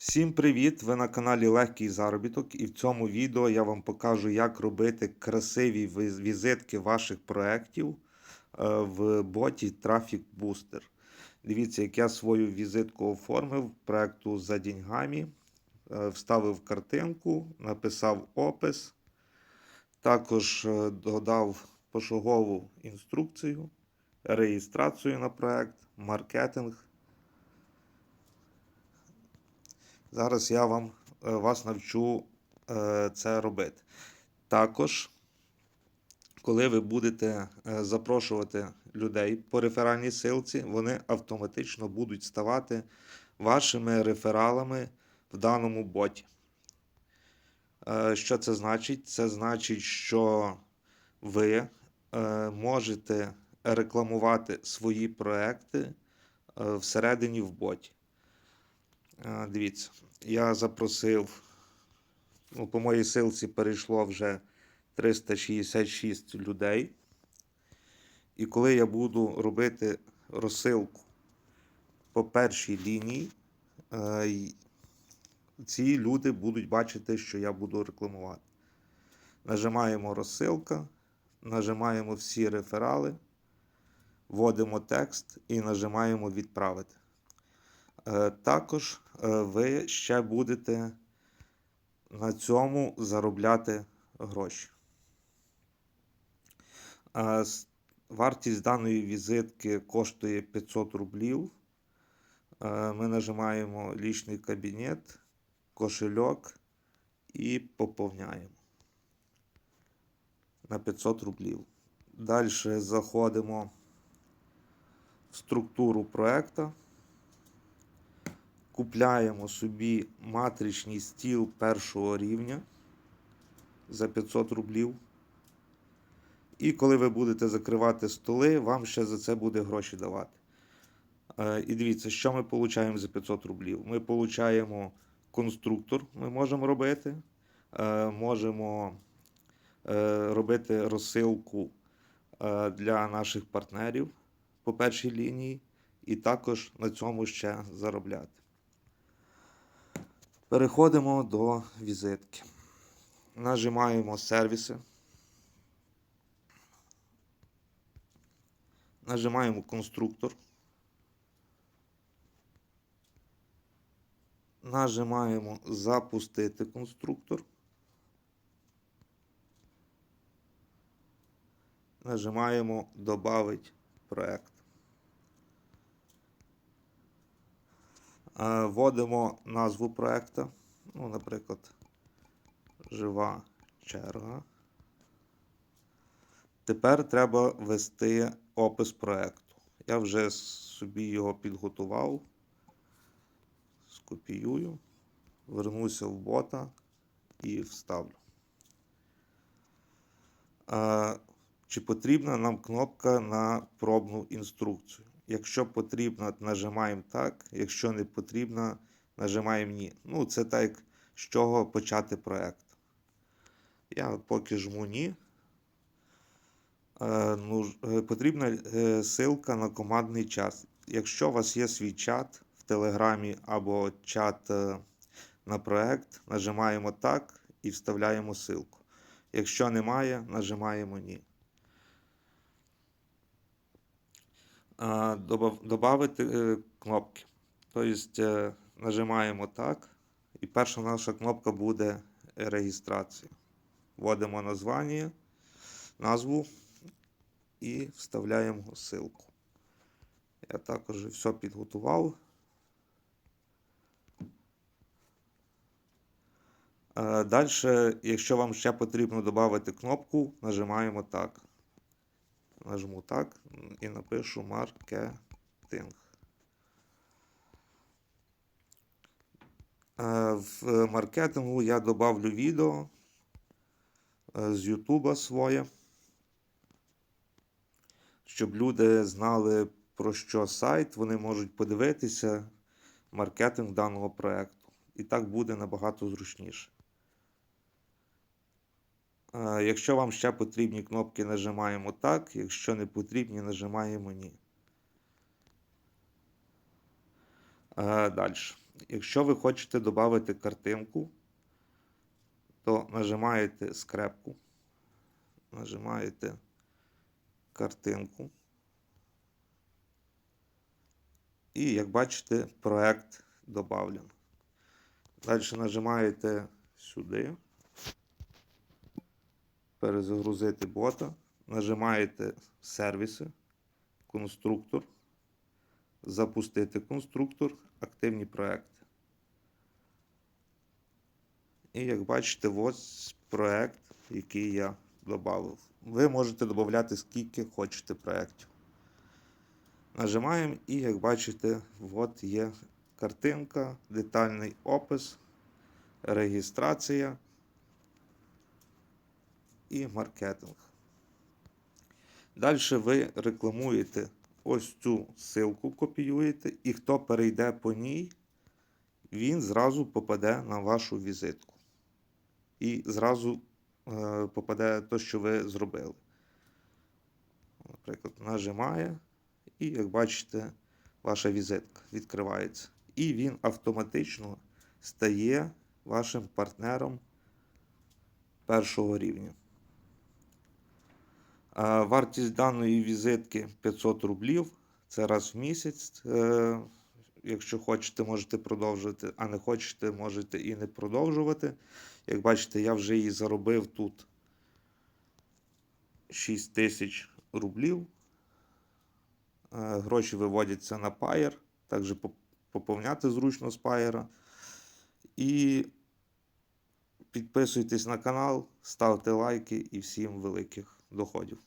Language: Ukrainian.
Всім привіт! Ви на каналі Легкий Заробіток, і в цьому відео я вам покажу, як робити красиві візитки ваших проєктів е, в боті Traffic Booster. Дивіться, як я свою візитку оформив проєкту за деньгами, Е, вставив картинку, написав опис, також е, додав пошугову інструкцію, реєстрацію на проєкт, маркетинг. Зараз я вам е, вас навчу е, це робити. Також, коли ви будете е, запрошувати людей по реферальній силці, вони автоматично будуть ставати вашими рефералами в даному боті. Що це значить? Це значить, що ви можете рекламувати свої проекти всередині в боті. Е, Дивіться, я запросив, ну, по моїй силці перейшло вже 366 людей. І коли я буду робити розсилку по першій лінії, е, ці люди будуть бачити, що я буду рекламувати. Нажимаємо розсилка, нажимаємо всі реферали, вводимо текст і нажимаємо відправити. Е, Також ви ще будете на цьому заробляти гроші. Е, Вартість даної візитки коштує 500 рублів. Е, Ми нажимаємо лічний кабінет, кошельок і поповняємо на 500 рублів. Далі заходимо в структуру проекту. Купляємо собі матричний стіл першого рівня за 500 рублів. І коли ви будете закривати столи, вам ще за це буде гроші давати. Е, І дивіться, що ми отримуємо за 500 рублів. Ми отримуємо конструктор, ми можемо робити. Е, Можемо е, робити розсилку для наших партнерів по першій лінії, і також на цьому ще заробляти. Переходимо до візитки. Нажимаємо сервіси. Нажимаємо конструктор. Нажимаємо запустити конструктор. Нажимаємо добавить проект. Вводимо назву проекту. Ну, наприклад, жива черга. Тепер треба ввести опис проекту. Я вже собі його підготував. Скопіюю, вернуся в бота і вставлю. Е, Чи потрібна нам кнопка на пробну інструкцію? Якщо потрібно, нажимаємо так. Якщо не потрібно, нажимаємо ні. Ну, це так, з чого почати проект. Я поки жму ні. Ну, потрібна е, ссылка на командний час. Якщо у вас є свій чат в Телеграмі або чат на проект, нажимаємо так і вставляємо ссылку. Якщо немає, нажимаємо ні. Добавити е, кнопки. Тобто е, нажимаємо так, і перша наша кнопка буде реєстрація. Вводимо названня, назву і вставляємо ссылку. Я також все підготував. Далі, якщо вам ще потрібно додати кнопку, нажимаємо так. Нажму так і напишу маркетинг. Е, В маркетингу я добавлю відео е, з Ютуба своє, щоб люди знали, про що сайт, вони можуть подивитися маркетинг даного проєкту. І так буде набагато зручніше. Е, Якщо вам ще потрібні кнопки, нажимаємо так. Якщо не потрібні, нажимаємо ні. Далі. Якщо ви хочете додати картинку, то нажимаєте скрепку, нажимаєте картинку. І як бачите, проект додавлен. Далі нажимаєте сюди, перезагрузити бота, нажимаєте сервіси, конструктор, запустити конструктор, активні проекти. І як бачите, ось проект, який я додав. Ви можете додати скільки хочете проєктів. Нажимаємо і, як бачите, от є картинка, детальний опис, реєстрація і маркетинг. Далі ви рекламуєте ось цю ссылку, копіюєте, і хто перейде по ній, він зразу попаде на вашу візитку. І зразу е, попаде те, що ви зробили. Наприклад, нажимає, і, як бачите, ваша візитка відкривається. І він автоматично стає вашим партнером першого рівня. Вартість даної візитки 500 рублів. Це раз в місяць. Е, Якщо хочете, можете продовжувати, а не хочете, можете і не продовжувати. Як бачите, я вже її заробив тут 6 тисяч рублів. Е, Гроші виводяться на Payer, також поповняти зручно з Payer. І підписуйтесь на канал, ставте лайки і всім великих доходів.